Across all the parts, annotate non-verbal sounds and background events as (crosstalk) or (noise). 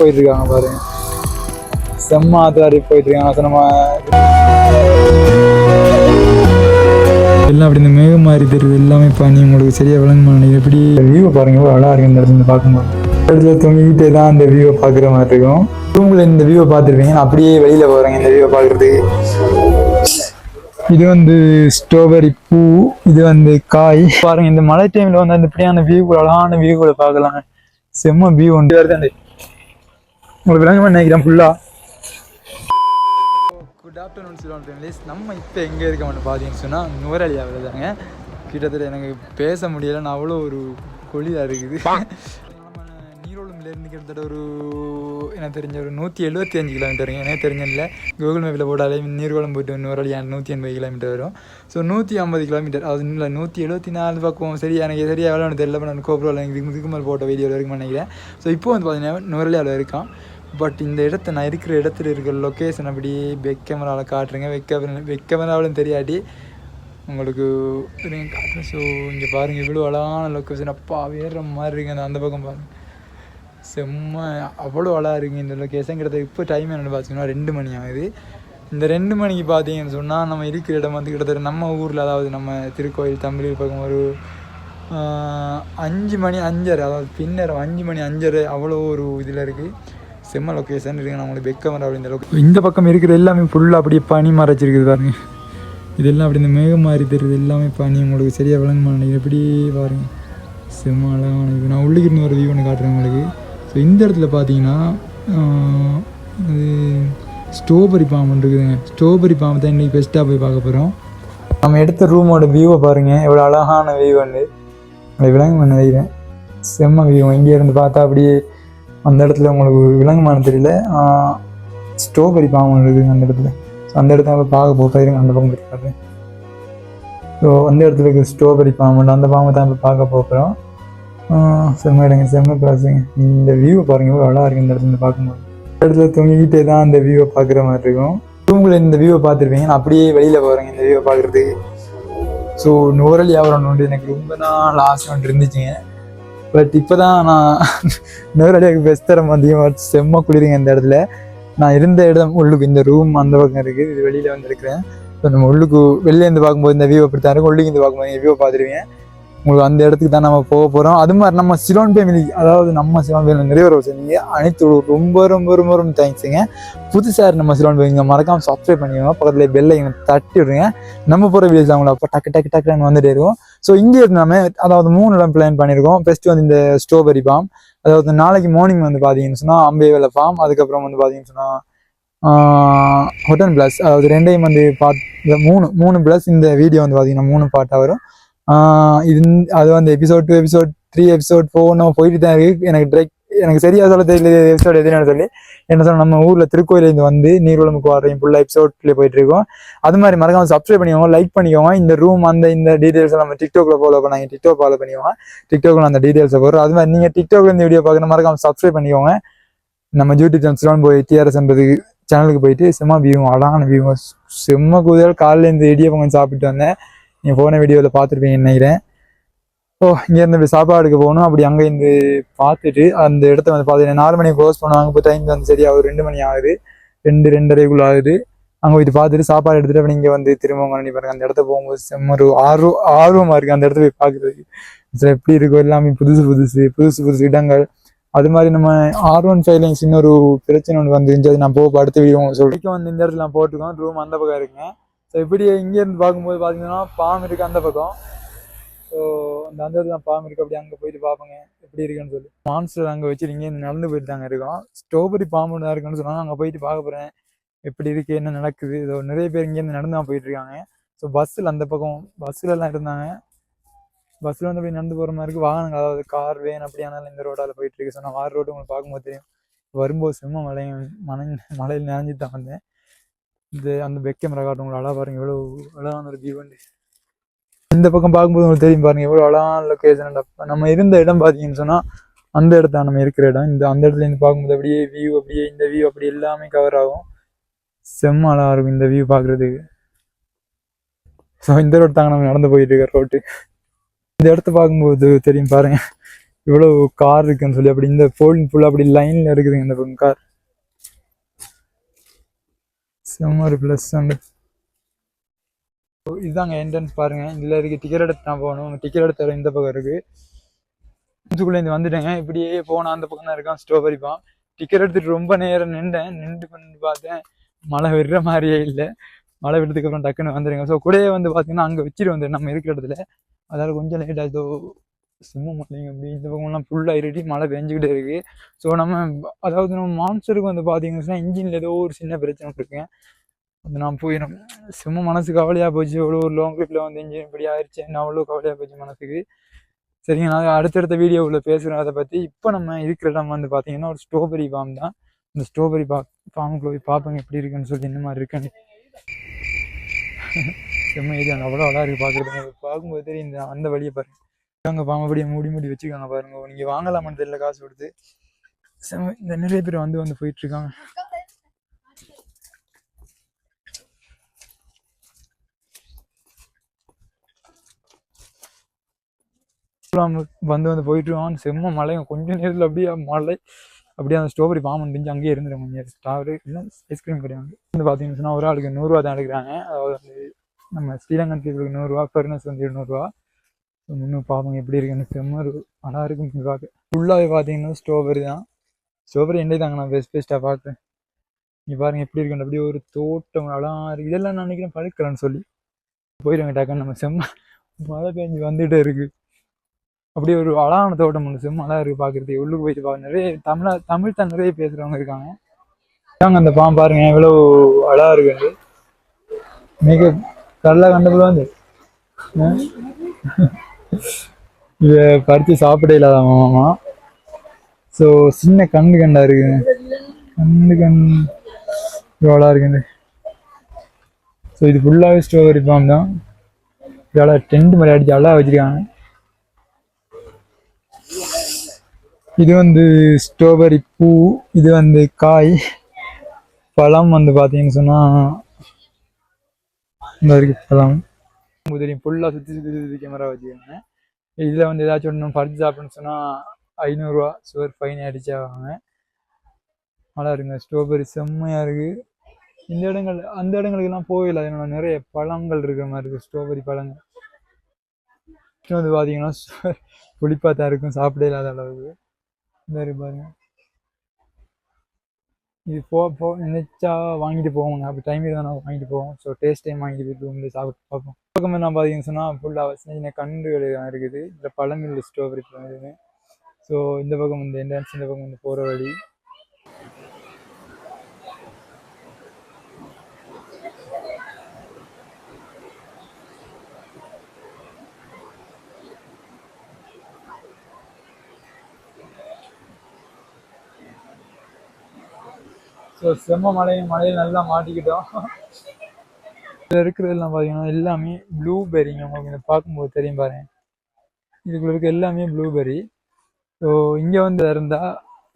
போயிட்டு இருக்காங்க பாருங்க செம்ம ஆத்தாரி போயிட்டு இருக்காங்க நம்ம எல்லாம் அப்படி இந்த மேகம் மாதிரி தெரியுது. எல்லாமே பண்ணி உங்களுக்கு சரியா விளங்க நினைக்கிறேன் எப்படி வியூவை பாருங்க. எவ்வளோ அழகா இருக்கு இந்த இடத்துல பார்க்கும்போது இடத்துல தூங்கிக்கிட்டே தான் அந்த வியூவை பார்க்குற மாதிரி இருக்கும். ரூம்ல இந்த வியூவை பார்த்துருப்பீங்க. நான் அப்படியே வெளியில போறேங்க இந்த வியூவை பார்க்கறதுக்கு. இது வந்து ஸ்ட்ராபெரி பூ. இது வந்து காய். பாருங்க. இந்த மழை டைம்ல வந்து அந்த இப்படியான வியூ அழகான வியூகளை பார்க்கலாம். செம்ம வியூ வந்து வருது அந்த உங்களுக்கு விளங்க நினைக்கிறேன் ஃபுல்லா குட் ஆஃப்டர்நூன் சிலோன் ஃபேமிலிஸ் நம்ம இப்போ எங்கே இருக்கோம்னு பார்த்தீங்கன்னு சொன்னால் நுவரலியாவில் தாங்க கிட்டத்தட்ட எனக்கு பேச முடியல நான் அவ்வளோ ஒரு கொளிதாக இருக்குது. நம்ம நீரோளம்லேருந்து கிட்டத்தட்ட ஒரு எனக்கு தெரிஞ்ச ஒரு நூற்றி எழுபத்தி அஞ்சு கிலோமீட்டருங்க எனக்கு தெரிஞ்சதில்ல கூகுள் மேப்பில் போட்டாலே நீர்வளம் போயிட்டு நுவரலியா நூற்றி எண்பது கிலோமீட்டர் வரும். ஸோ நூற்றி ஐம்பது கிலோமீட்டர் அது இல்லை நூற்றி எழுபத்தி நாலு பக்கம் சரி எனக்கு சரியா எவ்வளோ தெரியல இப்போ நான் கோபுரம் எனக்கு இதுக்கு மேலே போட்ட வீடியோவில் இருக்குன்னு நினைக்கிறேன். ஸோ இப்போ வந்து பார்த்தீங்கன்னா நுவரலியாவில் இருக்கான். பட் இந்த இடத்த நான் இருக்கிற இடத்துல இருக்கிற லொக்கேஷன் அப்படி வெக் கேமராவில் காட்டுறேங்க. வெக் கேமரா வெக் கேமராவிலும் தெரியாட்டி உங்களுக்கு காட்டுறேன். ஸோ இங்கே பாருங்கள் இவ்வளோ அழகான லொக்கேஷன் அப்பா வேற மாதிரி இருக்குங்க. அந்த அந்த பக்கம் பாருங்கள் செம்ம அவ்வளோ அழகாக இருக்குங்க இந்த லொக்கேஷன் கிட்டத்தட்ட இப்போ டைம் என்னென்னு பார்த்தீங்கன்னா ரெண்டு மணி ஆகுது. இந்த ரெண்டு மணிக்கு பார்த்தீங்கன்னு சொன்னால் நம்ம இருக்கிற இடம் வந்து கிட்டத்தட்ட நம்ம ஊரில் அதாவது நம்ம திருக்கோயில் தமிழ் பக்கம் ஒரு அஞ்சு மணி அஞ்சரை அதாவது பின்னர் அஞ்சு மணி அஞ்சரை அவ்வளோ ஒரு இதில் இருக்குது செம்ம லொக்கேஷன் இருக்குது நான் உங்களுக்கு பெக்க மரம் இந்த இந்த பக்கம் இருக்கிற எல்லாமே ஃபுல்லாக அப்படியே பனி மறைச்சிருக்குது பாருங்க. இதெல்லாம் அப்படி இந்த மேகம் மாறி தெரியுது எல்லாமே பனி. உங்களுக்கு சரியாக விளங்க மாட்டேங்குது. எப்படி பாருங்க. செம்ம அழகான இது நான் உள்ளுக்கு இருந்து ஒரு வியூ ஒன்று காட்டுறேன் உங்களுக்கு. ஸோ இந்த இடத்துல பார்த்தீங்கன்னா அது ஸ்ட்ராபெரி பாம்பு இருக்குதுங்க. ஸ்ட்ராபெரி பாம்பு தான் இன்றைக்கி பெஸ்ட்டாக போய் பார்க்க போகிறோம் நம்ம எடுத்த ரூமோட வியூவை பாருங்கள் எவ்வளோ அழகான வியூ வந்து அதை விலங்கு பண்ண வைக்கிறேன் செம்ம வியூ இங்கே இருந்து பார்த்தா அப்படியே அந்த இடத்துல உங்களுக்கு விலங்குமான தெரியல. ஸ்ட்ராபெரி பாவம் இருக்குதுங்க அந்த இடத்துல. ஸோ அந்த இடத்துல போய் பார்க்க போகிறேன் அந்த பக்கம் போய் ஸோ அந்த இடத்துல இருக்க ஸ்ட்ராபெரி பாம்பு அந்த பாம்பை தான் போய் பார்க்க போகிறோம் செம்ம இடங்க செம்ம பிளஸுங்க இந்த வியூவை பாருங்க எவ்வளோ அழகாக இருக்குது இந்த இடத்துல பார்க்கும்போது. இந்த இடத்துல தூங்கிக்கிட்டே தான் அந்த வியூவை பார்க்குற மாதிரி இருக்கும். ரூமில் இந்த வியூவை பார்த்துருப்பீங்க. நான் அப்படியே வெளியில் போகிறேங்க இந்த வியூவை பார்க்குறதுக்கு. ஸோ நூறல் வியாபாரம் ஒன்று எனக்கு ரொம்ப நாள் ஆசை ஒன்று இருந்துச்சுங்க. பட் இப்போ தான் நான் நேரடியாக பெஸ்ட் அதிகமாக செம்ம குளிருங்க இந்த இடத்துல. நான் இருந்த இடம் உள்ளுக்கு இந்த ரூம் அந்த பக்கம் இருக்குது இது வெளியில் வந்திருக்கிறேன் ஸோ நம்ம உள்ளுக்கு வெளிலேருந்து பார்க்கும்போது இந்த வியூ அப்படி தான் இருக்கும். உள்ளுக்கு இருந்து பார்க்கும்போது வியூவை பார்த்துருவீங்க. உங்களுக்கு அந்த இடத்துக்கு தான் நம்ம போக போகிறோம் அது மாதிரி நம்ம சிலோன் ஃபேமிலி அதாவது நம்ம சிலோன் ஃபேமிலி நிறைய ஒரு சொன்னீங்க அனைத்து ரொம்ப ரொம்ப ரொம்ப ரொம்ப தேங்க்ஸுங்க புதுசாக நம்ம சிலோன் ஃபேமிலி மறக்காம சப்ஸ்கிரைப் பண்ணிக்கோங்க. பக்கத்தில் பெல்லை தட்டி விடுங்க. நம்ம போகிற வீடியோஸ் அவங்கள அப்போ டக்கு டக்கு டக்குன்னு வந்துட்டே இருக்கும். ஸோ இங்கே இருந்து அதாவது மூணு இடம் பிளான் பண்ணியிருக்கோம். ஃபஸ்ட்டு வந்து இந்த ஸ்ட்ராபெரி ஃபார்ம் அதாவது நாளைக்கு மார்னிங் வந்து பார்த்தீங்கன்னு சொன்னால் அம்பேவேல ஃபார்ம் அதுக்கப்புறம் வந்து பார்த்தீங்கன்னு சொன்னால் ஹொட்டன் பிளஸ் அதாவது ரெண்டையும் வந்து பார்ட் இந்த மூணு மூணு ப்ளஸ் இந்த வீடியோ வந்து பார்த்தீங்கன்னா மூணு பாட்டாக வரும். அது வந்து episode two episode three episode four நம்ம போயிட்டு தான் இருக்கு. எனக்கு direct எனக்கு சரியா சொல்ல தெரியல எபிசோட் எதுன்னு சொல்லி என்ன சொல்ல நம்ம ஊர்ல திருக்கோயிலேருந்து வந்து நீர்வளமுக்கு வரையும் ஃபுல்லாக எபிசோட்ல போயிட்டு இருக்கோம் அது மாதிரி மறக்காம சப்ஸ்கிரைப் பண்ணிக்கோங்க லைக் பண்ணிக்கோங்க. இந்த ரூம் அந்த இந்த டீடைல்ஸ் நம்ம டிக்டாக்ல ஃபாலோ பண்ணாங்க டிக்டாக் ஃபாலோ பண்ணிக்கோங்க. டிக்டாக்ல அந்த டீடைல்ஸை போடுறோம் அது மாதிரி நீங்க டிக்டாக்ல இந்த வீடியோ பார்க்கணும் மறக்காம சப்ஸ்கிரைப் பண்ணிக்கோங்க. நம்ம யூடியூப் சேனல்ஸ்லாம் போய் டிஆர்எஸ் என்பது சேனலுக்கு போயிட்டு செம்ம வியூ அழகான வியூ செம்ம கூதல் காலையில் இந்த இடியப்பங்க சாப்பிட்டு வந்தேன். நீங்கள் போன வீடியோவில் பார்த்துருப்பீங்கன்னு நினைக்கிறேன். ஓ இங்கேருந்து இப்படி சாப்பாடுக்கு போகணும். அப்படி அங்கே இருந்து பார்த்துட்டு அந்த இடத்த வந்து பார்த்தீங்கன்னா நாலு மணிக்கு க்ளோஸ் பண்ணுவாங்க. இப்போ டைம் வந்து சரியாக ஒரு ரெண்டு மணி ஆகுது. ரெண்டு ரெண்டரைக்குள்ள ஆகுது. அங்கே போயிட்டு பார்த்துட்டு சாப்பாடு எடுத்துகிட்டு அப்படி இங்கே வந்து திரும்ப நினைப்பாருங்க அந்த இடத்த போகும்போது செம்ம ஒரு ஆர்வம் ஆர்வமாக இருக்குது அந்த இடத்த போய் பார்க்குறதுக்கு. சரி எப்படி இருக்கும் எல்லாமே புதுசு புதுசு புதுசு புதுசு இடங்கள். அது மாதிரி நம்ம ஆர் ஒன் ஃபைவ்லைங்ஸ் இன்னொரு பிரச்சனை ஒன்று வந்துருந்துச்சு அது நான் போக அடுத்த வீடியோ சொல்லிக்கும் வந்து இந்த இடத்துல நான் போட்டிருக்கோம். ரூம் அந்த பக்கம் இருக்குங்க. ஸோ இப்படி இங்கேருந்து பார்க்கும்போது பார்த்தீங்கன்னா பாம்பு இருக்கு அந்த பக்கம். ஸோ அந்த அந்த இடத்துல பாம் இருக்கு. அப்படி அங்கே போயிட்டு பார்ப்போங்க. எப்படி இருக்குன்னு சொல்லி. மான்ஸ்டர் அங்கே வச்சுட்டு இங்கேருந்து நடந்து போயிட்டு தாங்க இருக்கோம். ஸ்ட்ராபெரி பாம்பு தான் இருக்குன்னு சொன்னால் அங்கே போயிட்டு பார்க்க போகிறேன் எப்படி இருக்கு? என்ன நடக்குது? இதோ நிறைய பேர் இங்கேருந்து நடந்து தான் போயிட்டுருக்காங்க ஸோ பஸ்ஸில் அந்த பக்கம் பஸ்ஸிலலாம் எல்லாம் இருந்தாங்க. பஸ்ஸில் வந்து அப்படி நடந்து போகிற மாதிரி இருக்கு. வாகனங்கள் அதாவது கார் வேன் அப்படியானாலும் இந்த ரோட்டால் போயிட்டு இருக்கு. ஸோ நான் ஆறு ரோடு உங்களுக்கு பார்க்கும்போது தெரியும். வரும்போது செம்ம மழை மழை மழையில் நனைஞ்சிட்டு தான் வந்தேன். இந்த அந்த பெக் கேமரா காட்டும் அழகாக பாருங்க எவ்வளோ அழகான ஒரு வியூ வந்து. இந்த பக்கம் பார்க்கும்போது உங்களுக்கு தெரியும் பாருங்க எவ்வளோ அழகான லொக்கேஷன் நம்ம இருந்த இடம் பார்த்தீங்கன்னு சொன்னால் அந்த இடத்த நம்ம இருக்கிற இடம். இந்த அந்த இடத்துல இருந்து பார்க்கும்போது அப்படியே வியூ அப்படியே இந்த வியூ அப்படி எல்லாமே கவர் ஆகும். செம்ம அழகா இருக்கும் இந்த வியூ பார்க்குறதுக்கு. ஸோ இந்த ரோடு தாங்க நம்ம நடந்து போயிட்டு இருக்க ரோட்டு இந்த இடத்த பார்க்கும்போது தெரியும் பாருங்க இவ்வளோ கார் இருக்குன்னு சொல்லி அப்படி இந்த ஃபோல்டிங் ஃபுல்லாக அப்படி லைனில் இருக்குதுங்க இந்த பக்கம் கார் செம்ம ஒரு ப்ளஸ் வந்து இதுதாங்க என்ட்ரன்ஸ் பாருங்க. இதில் இருக்கு டிக்கெட் எடுத்து நான் போகணும். டிக்கெட் எடுத்து இந்த பக்கம் இருக்கு. இதுக்குள்ளே இருந்து வந்துட்டேங்க. இப்படியே போனால் அந்த பக்கம் தான் இருக்கான் ஸ்டோ பாம் டிக்கெட் எடுத்துட்டு ரொம்ப நேரம் நின்றேன். நின்று பண்ணி பார்த்தேன். மழை விடுற மாதிரியே இல்லை. மழை விடுறதுக்கு அப்புறம் டக்குன்னு வந்துடுங்க ஸோ கூடயே வந்து பார்த்தீங்கன்னா அங்கே வச்சுட்டு வந்து நம்ம இருக்கிற இடத்துல. அதால் கொஞ்சம் லேட் ஆகுதோ? சிம்ம மாட்டேங்க அப்படி. இந்த பக்கம்லாம் ஃபுல்லாக இருட்டி மழை பெஞ்சுக்கிட்டே இருக்குது ஸோ நம்ம அதாவது நம்ம மான்சருக்கு வந்து பார்த்தீங்கன்னா இன்ஜினில் ஏதோ ஒரு சின்ன பிரச்சனை இருக்குங்க அது நான் போய் நம்ம சும்மா மனசு கவலையாக போச்சு. எவ்வளோ ஒரு லாங் ட்ரிப்பில் வந்து இன்ஜின் இப்படி ஆயிடுச்சு என்ன அவ்வளோ கவலையாக போச்சு மனசுக்கு. சரிங்க நான் அடுத்தடுத்த வீடியோவில் பேசுகிறேன் அதை பற்றி இப்போ நம்ம இருக்கிற இடம் வந்து பார்த்தீங்கன்னா ஒரு ஸ்ட்ராபெரி ஃபார்ம் தான். இந்த ஸ்ட்ராபெரி பா ஃபார்முக்குள்ள போய் பார்ப்போங்க எப்படி இருக்குன்னு சொல்லி என்ன மாதிரி இருக்குன்னு. (laughs) செம்ம ஏரியா அவ்வளோ அழகாக இருக்குது பார்க்குறது பார்க்கும்போது தெரியும் இந்த அந்த வழியை பாருங்க. அங்கே பாம்படியை அப்படியே மூடி மூடி வச்சுக்காங்க பாருங்க. நீங்கள் வாங்கலாமான்னு தெரியல காசு கொடுத்து. செம்ம இந்த நிறைய பேர் வந்து வந்து போயிட்டு இருக்காங்க வந்து வந்து போயிட்டு இருக்கான் செம்ம மழைங்க கொஞ்ச நேரத்தில் அப்படியே மழை. அப்படியே அந்த ஸ்ட்ராபெரி பாமன் பிஞ்சு அங்கேயே இருந்துடும் கொஞ்சம் ஸ்ட்ராபெரி இல்லை ஐஸ்கிரீம் கிடையாது வந்து பார்த்தீங்கன்னு சொன்னால் ஒரு ஆளுக்கு நூறுரூவா தான் எடுக்கிறாங்க. அதாவது வந்து நம்ம ஸ்ரீலங்கன் பீப்புளுக்கு நூறுரூவா பெர்னஸ் வந்து இருநூறுவா இன்னும் பாவம் எப்படி இருக்குன்னு செம்ம ஒரு அழகாக இருக்கும் பார்க்க ஃபுல்லாகவே பார்த்தீங்கன்னா ஸ்ட்ராபெரி தான். ஸ்ட்ராபெரி எண்டே தாங்க நான் பெஸ்ட் பெஸ்ட்டாக பார்த்தேன். நீ பாருங்க எப்படி இருக்குன்னு. அப்படியே ஒரு தோட்டம் அழகாக இருக்கு. இதெல்லாம் நான் நினைக்கிறேன் பழுக்கலன்னு சொல்லி. போயிடுங்க டக்குன்னு நம்ம செம்ம மழை பெஞ்சு வந்துகிட்டே இருக்கு. அப்படியே ஒரு அழகான தோட்டம் ஒன்று செம்ம அழகாக இருக்கு பார்க்குறது உள்ளுக்கு போயிட்டு பார்க்க நிறைய தமிழா தமிழ் தான் நிறைய பேசுகிறவங்க இருக்காங்க. தாங்க அந்த பாம்பு பாருங்க எவ்வளோ அழகா இருக்கு மிக கடலை கண்டபோது வந்து. இதை பறித்து சாப்பிட இல்லாத மாமா. ஸோ சின்ன கண்ணு கண்டா இருக்குங்க கண்ணு கண் இவ்வளோ இருக்குங்க ஸோ இது ஃபுல்லாகவே ஸ்ட்ராபெரி பாம் தான் இவ்வளோ டென்ட் மாதிரி அடிச்சு அழகாக வச்சிருக்காங்க. இது வந்து ஸ்ட்ராபெரி பூ இது வந்து காய். பழம் வந்து பார்த்தீங்கன்னு சொன்னால் இந்த இருக்கு பழம். தெரியும் ஃபுல்லாக சுற்றி சுற்றி சுற்றி கேமரா வச்சுக்கோங்க இதில் வந்து ஏதாச்சும் ஒன்று பறிச்சு சாப்பிட்ணுன்னு சொன்னால் ஐநூறுரூவா சுவர் ஃபைன் அடிச்சாவாங்க நல்லா இருக்குங்க. ஸ்ட்ராபெரி செம்மையாக இருக்குது இந்த இடங்கள் அந்த இடங்களுக்கெல்லாம் போகல அதனால நிறைய பழங்கள் இருக்கிற மாதிரி இருக்குது ஸ்ட்ராபெரி பழங்கள். வந்து பார்த்தீங்கன்னா புளிப்பாக தான் இருக்கும் சாப்பிட இல்லாத அளவுக்கு. இந்த இருக்கு பாருங்க. இது போ போ நினைச்சா வாங்கிட்டு போவோங்க அப்படி டைம் இருந்தால் வாங்கிட்டு போவோம். ஸோ டேஸ்ட் டைம் வாங்கிட்டு போயிட்டு வந்து சாப்பிட்டு பார்ப்போம். பக்கம் என்ன பார்த்தீங்கன்னு சொன்னால் ஃபுல்லாக சின்ன சின்ன கன்றுகள் தான் இருக்குது. இந்த பழங்கள் ஸ்ட்ராபெரி பழம் ஸோ இந்த பக்கம் வந்து என்ட்ரன்ஸ் இந்த பக்கம் வந்து போகிற வழி. ஸோ செம்ம மழையும் மழையில் நல்லா மாட்டிக்கிட்டோம். இதில் இருக்கிறதெல்லாம் பார்த்தீங்கன்னா எல்லாமே ப்ளூபெரிங்க உங்களுக்கு இதை பார்க்கும்போது தெரியும் பாருங்க. இதுக்குள்ள இருக்க எல்லாமே ப்ளூபெரி ஸோ இங்கே வந்து இருந்தால்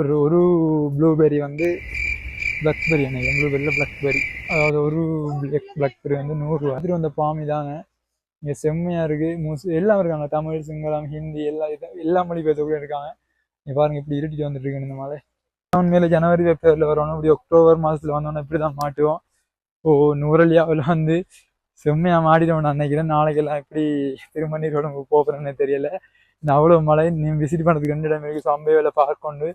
ஒரு ஒரு ப்ளூபெரி வந்து பிளாக்பெரி நினைக்கிறேன் ப்ளூபெரியில் பிளாக்பெரி அதாவது ஒரு பிளாக் பிளாக்பெரி வந்து நூறுரூவா. அதில் வந்த பாமி தாங்க இங்கே செம்மையாக இருக்குது மோஸ்ட் எல்லாம் இருக்காங்க. தமிழ் சிங்களம் ஹிந்தி எல்லா இது எல்லா மொழி பேசக்கூடிய இருக்காங்க. நீ பாருங்க இப்படி இருட்டிட்டு வந்துட்டு இருக்கு இந்த மலை உண்மையில ஜனவரி பிப்ரவரியில் வரணும் இப்படி அக்டோபர் மாதத்தில் வந்தோன்னா இப்படி தான் மாட்டுவோம். ஓ நூறலியாவில் வந்து செம்மையாக மாடிடுவோம் நான் நினைக்கிறேன். நாளைக்கெல்லாம் எப்படி திருமணீரோட போகிறேன்னு தெரியல. இந்த அவ்வளோ மழை நீ விசிட் பண்ணுறதுக்கு ரெண்டு இடம் இருக்குது சம்பையில் பார்க் கொண்டு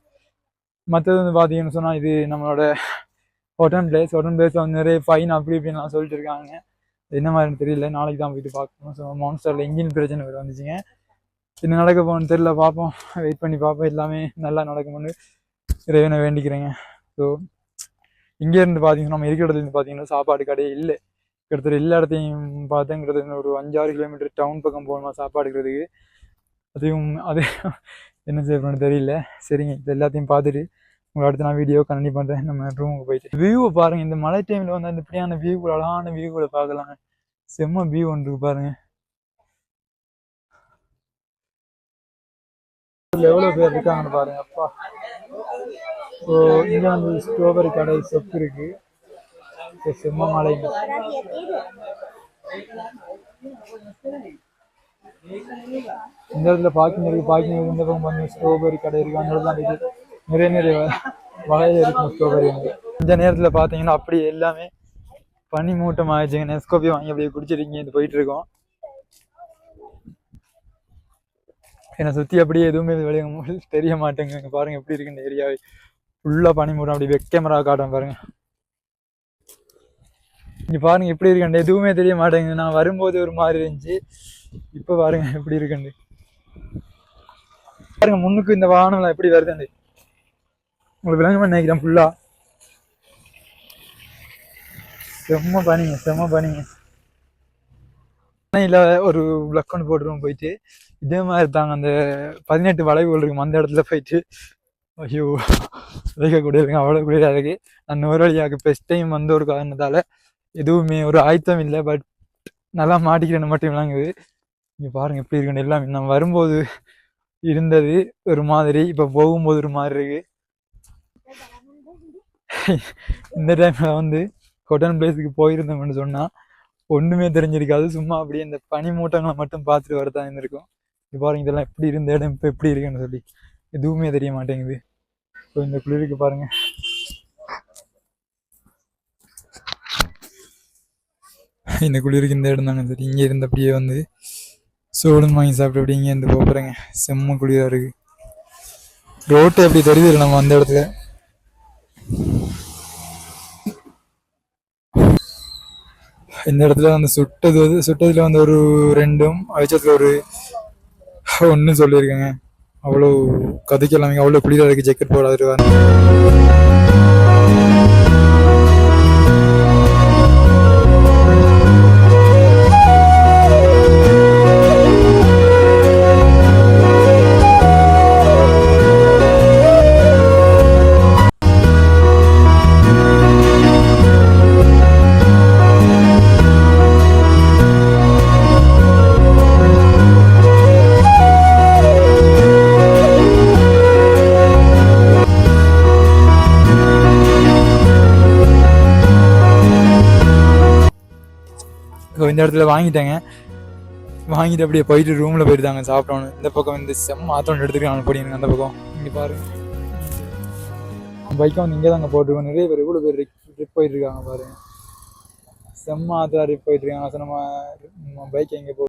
மற்றது வந்து பார்த்தீங்கன்னு சொன்னால் இது நம்மளோட ஹோட்டன் பிளேஸ் ஹோட்டன் பிளேஸில் வந்து நிறைய ஃபைன் அப்படி இப்படின்லாம் சொல்லிட்டு இருக்காங்க. என்ன மாதிரின்னு தெரியல. நாளைக்கு தான் போயிட்டு பார்க்கணும். ஸோ மான்ஸ்டரில் இன்ஜின் பிரச்சனை வேறு வந்துச்சுங்க என்ன நடக்க போகணும்னு தெரியல. பார்ப்போம். வெயிட் பண்ணி பார்ப்போம். எல்லாமே நல்லா நடக்கும்னு. இறைவனை வேண்டிக்கிறேங்க. ஸோ இங்கேருந்து பார்த்தீங்கன்னா நம்ம இருக்கிற இடத்துல இருந்து பார்த்தீங்கன்னா சாப்பாடு கடையே இல்லை. கிட்டத்தட்ட எல்லா இடத்தையும் பார்த்தேங்கிறது ஒரு அஞ்சாறு கிலோமீட்டர் டவுன் பக்கம் போகணுமா சாப்பாடுக்கிறதுக்கு அதையும் அது என்ன செய்யணும்னு தெரியல. சரிங்க இது எல்லாத்தையும் பார்த்துட்டு உங்களை அடுத்து நான் வீடியோ கண்டினியூ பண்ணுறேன் நம்ம ரூமுக்கு போயிட்டு. வியூவை பாருங்கள் இந்த மழை டைமில் வந்து அந்த இப்படியான வியூ அழகான வியூ கூட பார்க்கலாம். செம்ம வியூ ஒன்று இருக்கு எவ்வளவு எவ்வளோ பேர் இருக்காங்கன்னு பாருங்க அப்பா. ஸோ இங்கே வந்து ஸ்ட்ராபெரி கடை சொப்பு இருக்கு. செம்ம மலை. இந்த இடத்துல பார்க்கிங் இருக்கு பார்க்கிங் இந்த பக்கம் வந்து ஸ்ட்ராபெரி கடை இருக்கு. அந்த இடத்துல போயிட்டு நிறைய நிறைய வகையில் இருக்கும் ஸ்ட்ராபெரி வந்து. இந்த நேரத்தில் பார்த்தீங்கன்னா அப்படி எல்லாமே பனி மூட்டம் ஆயிடுச்சுங்க நெஸ்கோப்பி வாங்கி அப்படியே குடிச்சிருக்கீங்க இது போயிட்டு இருக்கோம். என்னை சுற்றி அப்படியே எதுவுமே வெளியே (laughs) தெரிய மாட்டேங்க இங்க பாருங்க எப்படி இருக்கு இந்த ஏரியாவே. ஃபுல்லாக பனி மூட்டம் அப்படி வெக் கேமரா காட்டும் பாருங்க. இங்கே பாருங்க எப்படி இருக்குண்டு. எதுவுமே தெரிய மாட்டேங்குது. நான் வரும்போது ஒரு மாதிரி இருந்துச்சு. இப்போ பாருங்க எப்படி இருக்குண்டு. பாருங்க முன்னுக்கு இந்த வாகனம்லாம் எப்படி வருதுண்டு. உங்களுக்கு விளங்க நினைக்கிறேன் ஃபுல்லாக செம்ம பனிங்க செம்ம பனிங்க. இல்லை ஒரு பிளக் ஒன்று போட்டுருவோம் போயிட்டு. இதே மாதிரி தாங்க அந்த பதினெட்டு வளைவுகள் இருக்கும். அந்த இடத்துல போயிட்டு ஐயோ வைக்கக்கூடிய இருக்குங்க அவ்வளோ குளிராக இருக்கு நான் நுவரலியாக்கு பெஸ்ட் டைம் வந்த ஒரு காரணத்தால் எதுவுமே ஒரு ஆயத்தம் இல்லை. பட் நல்லா மாட்டிக்கிறேன்னு மட்டும் விளங்குது. இங்கே பாருங்க எப்படி இருக்குன்னு எல்லாம். நம்ம வரும்போது இருந்தது ஒரு மாதிரி. இப்போ போகும்போது ஒரு மாதிரி இருக்கு. இந்த டைமில் வந்து கொட்டன் பிளேஸுக்கு போயிருந்தோம்னு சொன்னால் ஒண்ணுமே தெரிஞ்சிருக்காது. சும்மா அப்படியே இந்த பனி மூட்டங்களை மட்டும் பார்த்துட்டு வரதான் இருந்திருக்கும். இப்போ பாருங்க இதெல்லாம் எப்படி இருந்த இடம் இப்போ எப்படி இருக்குன்னு சொல்லி. எதுவுமே தெரிய மாட்டேங்குது. ஸோ இந்த குளிருக்கு பாருங்க. இந்த குளிருக்கு இந்த இடம் தாங்க சரி இங்கே இருந்து அப்படியே வந்து சோளம் வாங்கி சாப்பிட்டு அப்படியே இங்கே இருந்து போகிறேங்க செம்ம குளிராக இருக்குது ரோட்டு எப்படி தெரியுது இல்லை நம்ம அந்த இடத்துல? இந்த இடத்துல வந்து சுட்டது வந்து சுட்டதுல வந்து ஒரு ரெண்டும் அவிச்சதுல ஒரு ஒன்றும் சொல்லியிருக்கேங்க. அவ்வளோ எல்லாமே அவ்வளோ குளிராக இருக்கு ஜெக்கெட் போடாது இந்த இடத்துல வாங்கிட்டேங்க. வாங்கிட்டு அப்படியே போயிட்டு ரூமில் போயிருந்தாங்க சாப்பிட்டோன்னு இந்த பக்கம் இந்த செம்ம ஆத்தோண்டு எடுத்துக்கலாம் போடிங்க அந்த பக்கம். இங்கே பாருங்க. பைக்கை வந்து இங்கே தாங்க போட்டுருக்கோம். நிறைய பேர் இவ்வளோ பேர் ட்ரிப் போயிட்டு இருக்காங்க பாருங்க. செம்ம ஆத்தா ட்ரிப் போயிட்டு இருக்காங்க. ஸோ நம்ம பைக்கை இங்கே போ